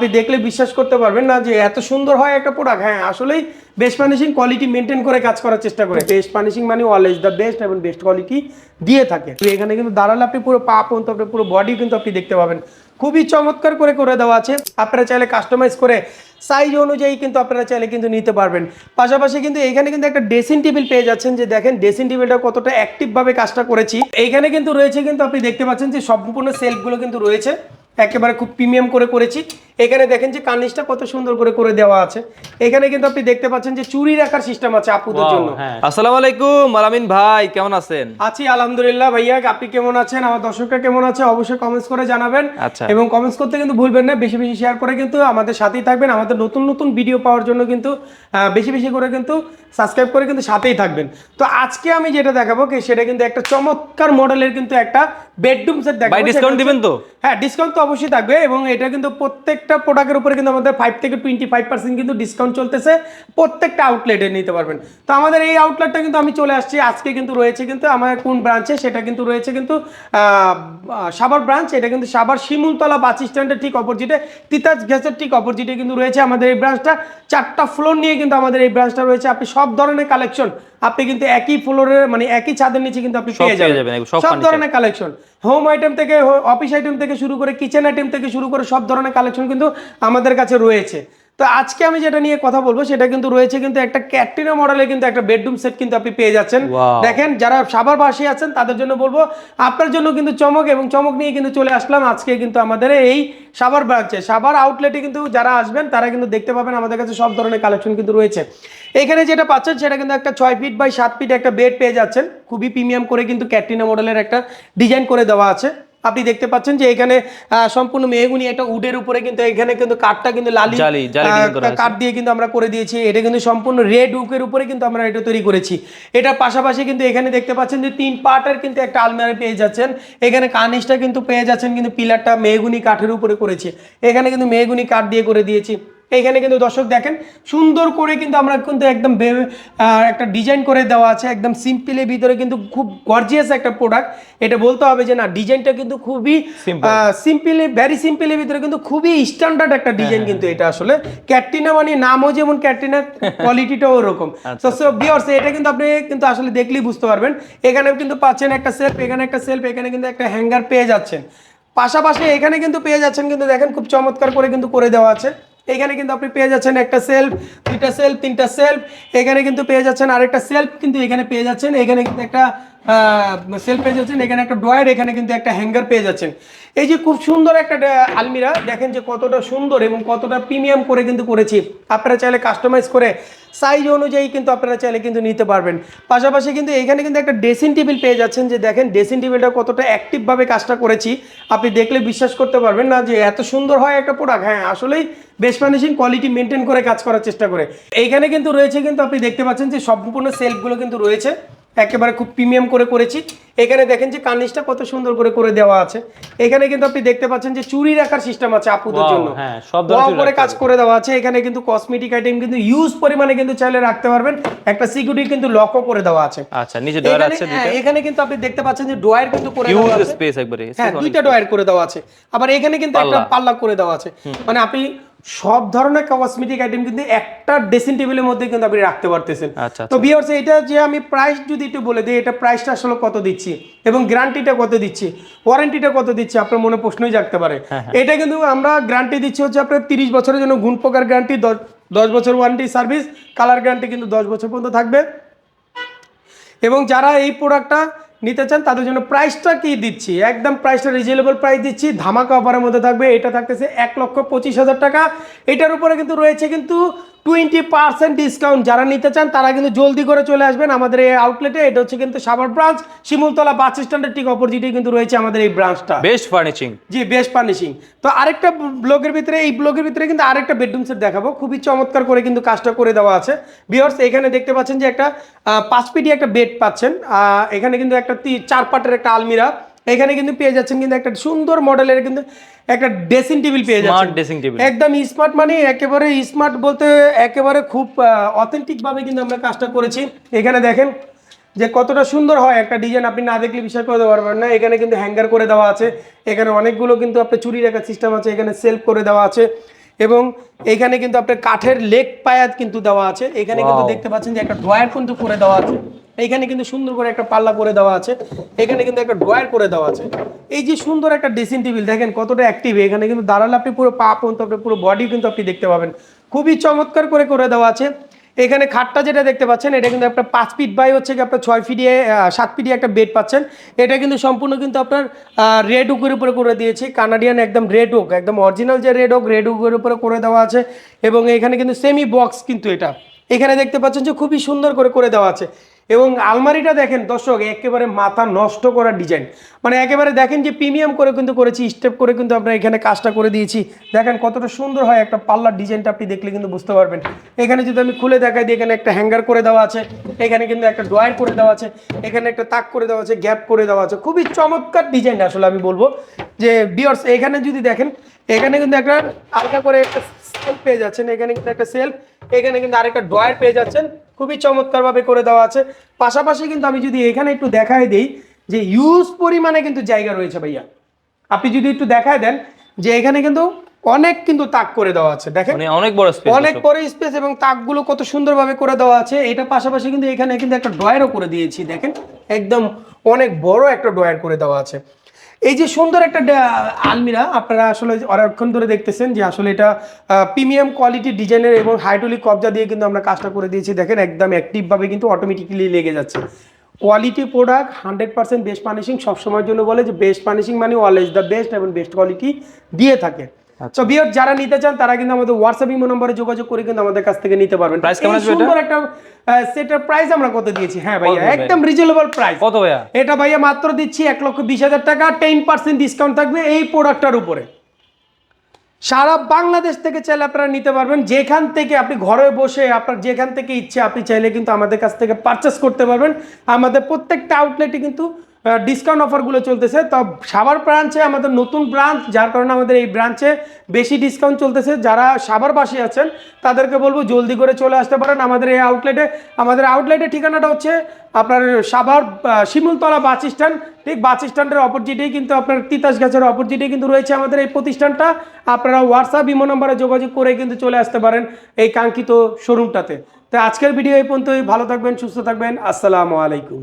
আপনি দেখলে বিশ্বাস করতে পারবেন না যে এত সুন্দর হয় একটা প্রোডাক্ট হ্যাঁ আসলেই বেস্ট পানিশিং কোয়ালিটি মেনটেন করে কাজ করার চেষ্টা করে। বেস্ট পানিশিং মানে অলওয়েজ দ্য বেস্ট এবং বেস্ট কোয়ালিটি দিয়ে থাকে। এখানে কিন্তু দাঁড়ালে আপনি পুরো পা পর্যন্ত আপনি পুরো বডি কিন্তু আপনি দেখতে পাবেন। খুবই চমৎকার করে করে দেওয়া আছে। আপনারা চাইলে কাস্টমাইজ করে সাইজ অনুযায়ী কিন্তু আপনারা চাইলে কিন্তু নিতে পারবেন। পাশাপাশি কিন্তু এখানে কিন্তু একটা ড্রেসিং টেবিল পেয়ে যাচ্ছেন যে দেখেন ড্রেসিং টেবিলটা কতটা অ্যাক্টিভভাবে কাজটা করেছি। এইখানে কিন্তু রয়েছে কিন্তু আপনি দেখতে পাচ্ছেন যে সম্পূর্ণ সেলফগুলো কিন্তু রয়েছে। একেবারে খুব প্রিমিয়াম করে করেছি। এখানে দেখেন যে কার্নিশটা কত সুন্দর করে করে দেওয়া আছে। এখানে কিন্তু আপনি দেখতে পাচ্ছেন যে চুরি রাখার সিস্টেম আছে আপুদের জন্য। হ্যাঁ। আসসালামু আলাইকুম আলামিন ভাই কেমন আছেন? আছি আলহামদুলিল্লাহ ভাইয়া আপনি কেমন আছেন? আমার দর্শকরা কেমন আছে অবশ্যই কমেন্টস করে জানাবেন। আচ্ছা। এবং কমেন্টস করতে কিন্তু ভুলবেন না বেশি বেশি শেয়ার করে কিন্তু আমাদের সাথেই থাকবেন। আমাদের নতুন নতুন ভিডিও পাওয়ার জন্য কিন্তু বেশি বেশি করে কিন্তু সাবস্ক্রাইব করে কিন্তু সাথেই থাকবেন। তো আজকে আমি যেটা দেখাবো কি সেটা কিন্তু একটা চমৎকার মডেলের কিন্তু একটা বেডরুম সেট দেখাবো ডিসকাউন্ট দিবেন তো? হ্যাঁ ডিসকাউন্ট তো অবশ্যই থাকবে এবং এটা কিন্তু প্রত্যেকটা প্রোডাক্টের উপরে কিন্তু আমাদের ফাইভ থেকে টোয়েন্টি ফাইভ পার্সেন্ট কিন্তু ডিসকাউন্ট চলতেছে। প্রত্যেকটা আউটলেটে নিতে পারবেন। তো আমাদের এই আউটলেটটা কিন্তু আমি চলে আসছি। আজকে কিন্তু রয়েছে কিন্তু আমার কোন ব্রাঞ্চে সেটা কিন্তু রয়েছে কিন্তু সাভার ব্রাঞ্চ এটা কিন্তু সাবার শিমুলতলা বাস স্ট্যান্ডের ঠিক অপোজিটে তিতাজ গ্যাসের ঠিক অপোজিটে কিন্তু রয়েছে আমাদের এই ব্রাঞ্চটা চারটা ফ্লোর নিয়ে কিন্তু আমাদের এই ব্রাঞ্চটা রয়েছে। আপনি সব ধরনের কালেকশন আপনি কিন্তু একই ফ্লোরের মানে একই ছাদের নিচে কিন্তু আপনি পেয়ে যাবেন। সব ধরনের কালেকশন হোম আইটেম থেকে অফিস আইটেম থেকে শুরু করে কিচেন আইটেম থেকে শুরু করে সব ধরনের কালেকশন কিন্তু আমাদের কাছে রয়েছে। তো আজকে আমি যেটা নিয়ে কথা বলব সেটা কিন্তু রয়েছে কিন্তু একটা ক্যাটরিনা মডেলের কিন্তু একটা বেডরুম সেট কিন্তু আপনি পেয়ে যাচ্ছেন। দেখেন যারা সাভার বাসী আছেন তাদের জন্য বলব আপনার জন্য কিন্তু চমক এবং চমক নিয়ে কিন্তু চলে আসলাম আজকে কিন্তু আমাদের এই সাবার ব্রাঞ্চে সাভার আউটলেটে কিন্তু যারা আসবেন তারা কিন্তু দেখতে পাবেন আমাদের কাছে সব ধরনের কালেকশন কিন্তু রয়েছে। এখানে যেটা পাচ্ছেন সেটা কিন্তু একটা ছয় ফিট বাই সাত ফিট একটা বেড পেয়ে যাচ্ছেন। খুবই প্রিমিয়াম করে কিন্তু ক্যাটরিনা মডেলের একটা ডিজাইন করে দেওয়া আছে। আপনি দেখতে পাচ্ছেন যে এখানে সম্পূর্ণ মেহগুনি একটা উডের উপরে কিন্তু এখানে কিন্তু কাঠটা কিন্তু লালি। কাঠ দিয়ে কিন্তু আমরা করে দিয়েছি। এটা কিন্তু সম্পূর্ণ রেড উকের উপরে কিন্তু আমরা এটা তৈরি করেছি। এটার পাশাপাশি কিন্তু এখানে দেখতে পাচ্ছেন যে তিন পার্টের কিন্তু একটা আলমারি পেয়ে যাচ্ছেন। এখানে কার্নিশটা কিন্তু পেয়ে যাচ্ছেন কিন্তু পিলারটা মেহগুনি কাঠের উপরে করেছি। এখানে কিন্তু মেহগুনি কাঠ দিয়ে করে দিয়েছি। এখানে কিন্তু দর্শক দেখেন সুন্দর করে কিন্তু আমরা কিন্তু একদম একটা ডিজাইন করে দেওয়া আছে একদম সিম্পলের ভিতরে কিন্তু খুব গর্জিয়াস একটা প্রোডাক্ট এটা বলতে হবে যে না ডিজাইনটা কিন্তু খুবই. সিম্পলি ভেরি সিম্পলের ভিতরে কিন্তু খুবই স্ট্যান্ডার্ড একটা ডিজাইন কিন্তু এটা আসলে। ক্যাটরিনা মানে নামও যেমন ক্যাটরিনা কোয়ালিটিটাও ওরকম। সো বিয়ার্স এটা কিন্তু আপনি কিন্তু আসলে দেখলেই বুঝতে পারবেন। এখানে কিন্তু পাচ্ছেন একটা সেলফ এখানে একটা সেলফ এখানে কিন্তু একটা হ্যাঙ্গার পেয়ে যাচ্ছেন। পাশাপাশি এখানে কিন্তু পেয়ে যাচ্ছেন কিন্তু দেখেন খুব চমৎকার করে কিন্তু করে দেওয়া আছে। এখানে কিন্তু আপনি পেয়ে যাচ্ছেন একটা সেলফ দুইটা সেলফ তিনটা সেলফ এখানে কিন্তু পেয়ে যাচ্ছেন আরেকটা সেলফ কিন্তু এখানে পেয়ে যাচ্ছেন, এখানে কিন্তু একটা সেলফ পেয়ে যাচ্ছেন এখানে একটা ড্রয়ার এখানে কিন্তু একটা হ্যাঙ্গার পেয়ে যাচ্ছেন এই যে খুব সুন্দর একটা আলমিরা, দেখেন যে কতটা সুন্দর এবং কতটা প্রিমিয়াম করে কিন্তু করেছি। আপনারা চাইলে কাস্টমাইজ করে সাইজ অনুযায়ী কিন্তু আপনারা চাইলে কিন্তু নিতে পারবেন। পাশাপাশি কিন্তু এখানে কিন্তু একটা ড্রেসিং টেবিল পেয়ে যাচ্ছেন যে দেখেন ড্রেসিং টেবিলটা কতটা অ্যাক্টিভভাবে কাজটা করেছি। আপনি দেখলে বিশ্বাস করতে পারবেন না যে এত সুন্দর হয় একটা প্রোডাক্ট হ্যাঁ আসলেই বেশ ফার্নিশিং কোয়ালিটি মেনটেন করে কাজ করার চেষ্টা করে। এইখানে কিন্তু রয়েছে কিন্তু আপনি দেখতে পাচ্ছেন যে সম্পূর্ণ সেলফগুলো কিন্তু রয়েছে। একেবারে খুব প্রিমিয়াম করে করেছি। এখানে দেখেন যে কার্নিশটা কত সুন্দর করে করে দেওয়া আছে। এখানে কিন্তু আপনি দেখতে পাচ্ছেন যে চুরি রাখার সিস্টেম আছে আপুদের জন্য। হ্যাঁ, করে কাজ করে দেওয়া আছে। এখানে কিন্তু কসমেটিক আইটেম কিন্তু ইউজ পরিমাণে কিন্তু চাইলে রাখতে পারবেন। একটা সিকিউরিটি কিন্তু লকও করে দেওয়া আছে। আচ্ছা নিচে ডয়ার আছে হ্যাঁ, এখানে কিন্তু আপনি দেখতে পাচ্ছেন যে ড্রয়ার কিন্তু করে দেওয়া আছে। স্পেস একবারে। হ্যাঁ দুইটা ডয়ার করে দেওয়া আছে। আবার এখানে কিন্তু একটা। পাল্লা। করে দেওয়া আছে। মানে আপনি সব ধরনের কসমেটিক আইটেম কিন্তু একটা ড্রেসিং টেবিলের মধ্যে কিন্তু আপনি রাখতে পারতেছেন। আচ্ছা, তো ভিউয়ার্স এটা যে আমি প্রাইস যদি একটু বলে দিই এটা প্রাইসটা আসলে কত দিচ্ছি? এবং গ্যারান্টিটা কত দিচ্ছি? ওয়ারেন্টিটা কত দিচ্ছি? আপনার মনে প্রশ্নই জাগতে পারে। হ্যাঁ, এটা কিন্তু আমরা গ্যারান্টি দিচ্ছি হচ্ছে আপনার তিরিশ বছরের জন্য গুণ প্রকার গ্যারান্টি দশ বছর ওয়ারেন্টি সার্ভিস কালার গ্যারান্টি কিন্তু দশ বছর পর্যন্ত থাকবে। এবং যারা এই প্রোডাক্টটা নিতে চান, তাদের জন্য প্রাইসটা কি দিচ্ছি? একদম প্রাইসটা রিজনেবল প্রাইস দিচ্ছি। ধামাকা অফারের মধ্যে থাকবে, এটা থাকতেছে এক লক্ষ পঁচিশ হাজার টাকা। এটার উপরে কিন্তু রয়েছে কিন্তু টোয়েন্টি পার্সেন্ট ডিসকাউন্ট যারা নিতে চান তারা কিন্তু জলদি করে চলে আসবেন আমাদের এই আউটলেটে এটা হচ্ছে কিন্তু সাভার ব্রাঞ্চ শিমুলতলা বাস স্ট্যান্ডের ঠিক অপোজিটে কিন্তু রয়েছে আমাদের এই ব্রাঞ্চটা। বেস্ট ফার্নিচিং জি বেস্ট ফার্নিশিং তো আরেকটা ব্লগের ভিতরে এই ব্লগের ভিতরে কিন্তু আরেকটা বেডরুম সেট দেখাবো। খুবই চমৎকার করে কিন্তু কাজটা করে দেওয়া আছে। বিয়ার্স এখানে দেখতে পাচ্ছেন যে একটা পাঁচ পিটি একটা বেড পাচ্ছেন। এখানে কিন্তু একটা চার পাটের একটা আলমিরা। এখানে কিন্তু পেয়ে যাচ্ছেন কিন্তু একটা সুন্দর মডেলের কিন্তু একটা ড্রেসিং টেবিল পেয়ে যাচ্ছেন। ড্রেসিং টেবিল একদম স্মার্ট মানে একেবারে স্মার্ট বলতে একেবারে খুব অথেন্টিক ভাবে কিন্তু আমরা কাজটা করেছি। এখানে দেখেন যে কতটা সুন্দর হয় একটা ডিজাইন আপনি না দেখলে বিশ্বাস করতে পারবেন না। এখানে কিন্তু হ্যাঙ্গার করে দেওয়া আছে। এখানে অনেকগুলো কিন্তু আপনার চুরি রাখার সিস্টেম আছে এখানে সেলফ করে দেওয়া আছে। এবং এখানে কিন্তু আপনার কাঠের লেগ পায়াত কিন্তু দেওয়া আছে। এখানে কিন্তু দেখতে পাচ্ছেন যে একটা ড্রয়ার কিন্তু করে দেওয়া আছে। এখানে কিন্তু সুন্দর করে একটা পাল্লা করে দেওয়া আছে, এখানে কিন্তু একটা ড্রয়ার করে দেওয়া আছে। এই যে সুন্দর একটা ড্রেসিং টেবিল দেখেন কতটা অ্যাক্টিভ এখানে কিন্তু দাঁড়ালে আপনি পুরো পা পর্যন্ত আপনি পুরো বডি কিন্তু আপনি দেখতে পাবেন। খুবই চমৎকার করে করে দেওয়া আছে। এখানে খাটটা যেটা দেখতে পাচ্ছেন, এটা কিন্তু আপনার পাঁচ ফিট বাই হচ্ছে কি আপনার ছয় ফিটে সাত ফিটে একটা বেড পাচ্ছেন। এটা কিন্তু সম্পূর্ণ কিন্তু আপনার রেড ওকের উপরে করে দিয়েছি। কানাডিয়ান একদম রেড ওক একদম অরিজিনাল যে রেড ওক রেড ওকের উপরে করে দেওয়া আছে। এবং এখানে কিন্তু সেমি বক্স কিন্তু এটা। এখানে দেখতে পাচ্ছেন যে খুবই সুন্দর করে করে দেওয়া আছে। এবং আলমারিটা দেখেন, দর্শক, একেবারে মাথা নষ্ট করার ডিজাইন মানে একেবারে দেখেন যে প্রিমিয়াম করে কিন্তু করেছি স্টেপ করে কিন্তু আমরা এখানে কাজটা করে দিয়েছি। দেখেন কতটা সুন্দর হয় একটা পাল্লার ডিজাইনটা আপনি দেখলে কিন্তু বুঝতে পারবেন। এখানে যদি আমি খুলে দেখাই দিই, এখানে একটা হ্যাঙ্গার করে দেওয়া আছে, এখানে কিন্তু একটা ড্রয়ার করে দেওয়া আছে, এখানে একটা তাক করে দেওয়া আছে গ্যাপ করে দেওয়া আছে। খুবই চমৎকার ডিজাইন আসলে আমি বলব। যে বিয়ার্স এখানে যদি দেখেন, এখানে কিন্তু একটা হালকা করে একটা সেলফ পেয়ে যাচ্ছেন এখানে কিন্তু একটা সেলফ এখানে কিন্তু আরেকটা ড্রয়ার পেয়ে যাচ্ছেন। খুবই চমৎকারভাবে করে দেওয়া আছে। পাশাপাশি কিন্তু আমি যদি এখানে একটু দেখাই দিই যে ইউজ পরিমাণে কিন্তু জায়গা রয়েছে ভাইয়া। আপনি যদি একটু দেখায় দেন যে এখানে কিন্তু অনেক কিন্তু তাক করে দেওয়া আছে দেখেন। মানে অনেক বড় স্পেস অনেক বড় স্পেস এবং তাকগুলো কত সুন্দরভাবে করে দেওয়া আছে। এটা পাশাপাশি কিন্তু এখানে কিন্তু একটা ড্রয়ারও করে দিয়েছি দেখেন। একদম অনেক বড় একটা ড্রয়ার করে দেওয়া আছে। এই যে সুন্দর একটা আলমিরা, আপনারা আসলে অনেকক্ষণ ধরে দেখতেছেন যে আসলে এটা প্রিমিয়াম কোয়ালিটি ডিজাইনের এবং হাইড্রোলিক কবজা দিয়ে কিন্তু আমরা কাজটা করে দিয়েছি। দেখেন একদম অ্যাক্টিভভাবে কিন্তু অটোমেটিক্যালি লেগে যাচ্ছে। Quality product hundred percent best furnishing সবসময়ের জন্য বলে যে বেস্ট পানিশিং মানে অলওয়েজ দ্য বেস্ট এবং বেস্ট কোয়ালিটি দিয়ে থাকে। তো বিয়ার যারা নিতে চান তারা কিন্তু আমাদের হোয়াটসঅ্যাপ ইমো নম্বরে যোগাযোগ করে কিন্তু আমাদের কাছ থেকে নিতে পারবেন। Price কেমন আসবে এটা? সুন্দর একটা সেটার প্রাইস আমরা কত দিয়েছি? হ্যাঁ ভাইয়া একদম রিজনেবল প্রাইস কত ভাইয়া? এটা ভাইয়া মাত্র দিচ্ছি এক লক্ষ বিশ হাজার টাকা টেন পার্সেন্ট ডিসকাউন্ট থাকবে এই প্রোডাক্টটার উপরে। সারা বাংলাদেশ থেকে চাইলে আপনারা নিতে পারবেন। যেখান থেকে আপনি ঘরে বসে আপনার যেখান থেকে ইচ্ছে আপনি চাইলে কিন্তু আমাদের কাছ থেকে পারচেস করতে পারবেন। আমাদের প্রত্যেকটা আউটলেটে কিন্তু ডিসকাউন্ট অফারগুলো চলতেছে। তো সাভার ব্রাঞ্চে আমাদের নতুন ব্রাঞ্চ যার কারণে আমাদের এই ব্রাঞ্চে বেশি ডিসকাউন্ট চলতেছে। যারা সাভারবাসী আছেন, তাদেরকে বলব জলদি করে চলে আসতে পারেন আমাদের এই আউটলেটে আমাদের আউটলেটের ঠিকানাটা হচ্ছে আপনার সাভার শিমুলতলা বাস স্ট্যান্ড। ঠিক বাস স্ট্যান্ডের অপোজিটেই কিন্তু আপনার তিতাস গাছের অপোজিটেই কিন্তু রয়েছে আমাদের এই প্রতিষ্ঠানটা। আপনারা হোয়াটসঅ্যাপ ইমো নম্বরে যোগাযোগ করে কিন্তু চলে আসতে পারেন এই কাঙ্ক্ষিত শোরুমটাতে তো আজকের ভিডিও এই পর্যন্তই। ভালো থাকবেন, সুস্থ থাকবেন। আসসালামু আলাইকুম।